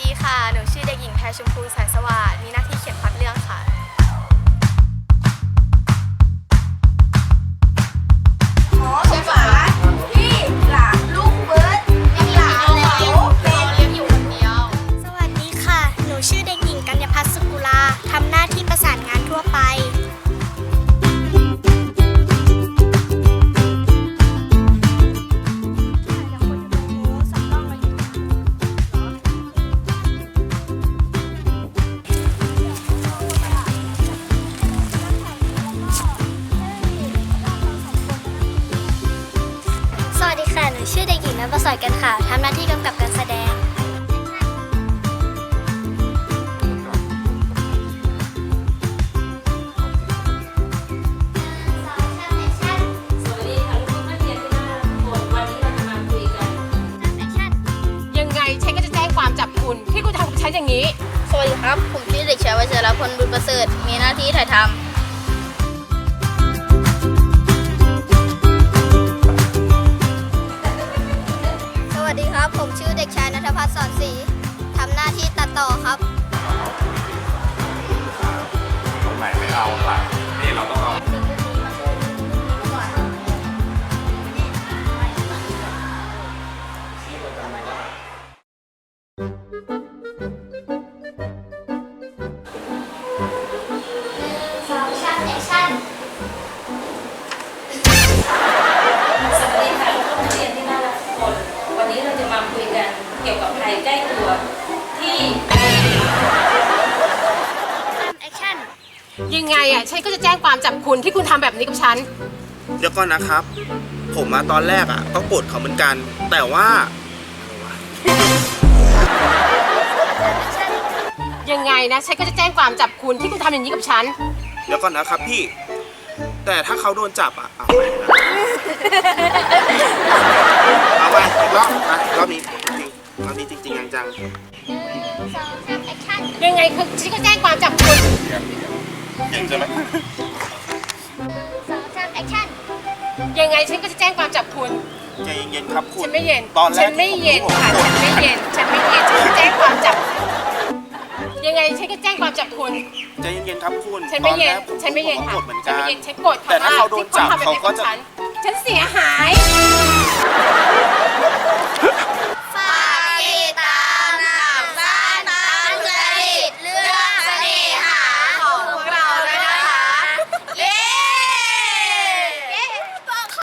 ดีค่ะ หนูชื่อเด็กหญิงแพรชมพูสายสวัสดิ์มีหน้าที่เขียนพล็อตเรื่องค่ะ ชื่อเด็กหญิงนัทประเสริฐกันค่ะทำหน้าที่กำกับการแสดง สวัสดีค่ะลูกๆนักเรียนที่น่ารักทุกคนวันนี้เราจะมาคุยกัน ยังไงฉันก็จะแจ้งความจับคุณที่คุณทำกับฉันอย่างนี้ สวัสดีครับ ผมชื่อเด็กชายวัชรพลบุญประเสริฐ มีหน้าที่ถ่ายทำ ครับ ผมชื่อเด็กชายนัทพัฒน์สอนศรีทำหน้าที่ตัดต่อครับ ยังไงอะฉันก็จะแจ้งความจับคุณที่คุณทำแบบนี้กับฉัน เดี๋ยวก่อนนะครับ ผมมาตอนแรกอะก็โกรธเขาเหมือนกัน แต่ว่ายังไงนะฉันก็จะแจ้งความจับคุณที่คุณทำอย่างนี้กับฉัน เดี๋ยวก่อนนะครับพี่ แต่ถ้าเขาโดนจับอะเอาไปนะเอาไปอีกรอบอะรอบนี้จริงรอบนี้จริงๆจังสองชั่นแอคชั่นยังไงคือฉันก็แจ้งความจับคุณ เก่งใช่ไหมสองชั่นแอคชั่นยังไงฉันก็จะแจ้งความจับคุณๆใจเย็นๆครับคุณฉันไม่เย็น ตอนแรกฉันไม่เย็นค่ะที่ฉัผมนไม่เย็น ฉันไม่เย็น ฉันจะแจ้งความจับ ยังไงฉันก็แจ้งความจับคุณ ใจเย็นๆครับคุณฉันไม่เย็น ตอแรกผฉันไม่เย็นผมค่ะ ก็โกรธเหมือนฉักันนไม่เย็น ฉันโกรธแต่ถ้าเขาโดนจับที่ทำแบบเขาก็บจะฉันฉันเสียหาย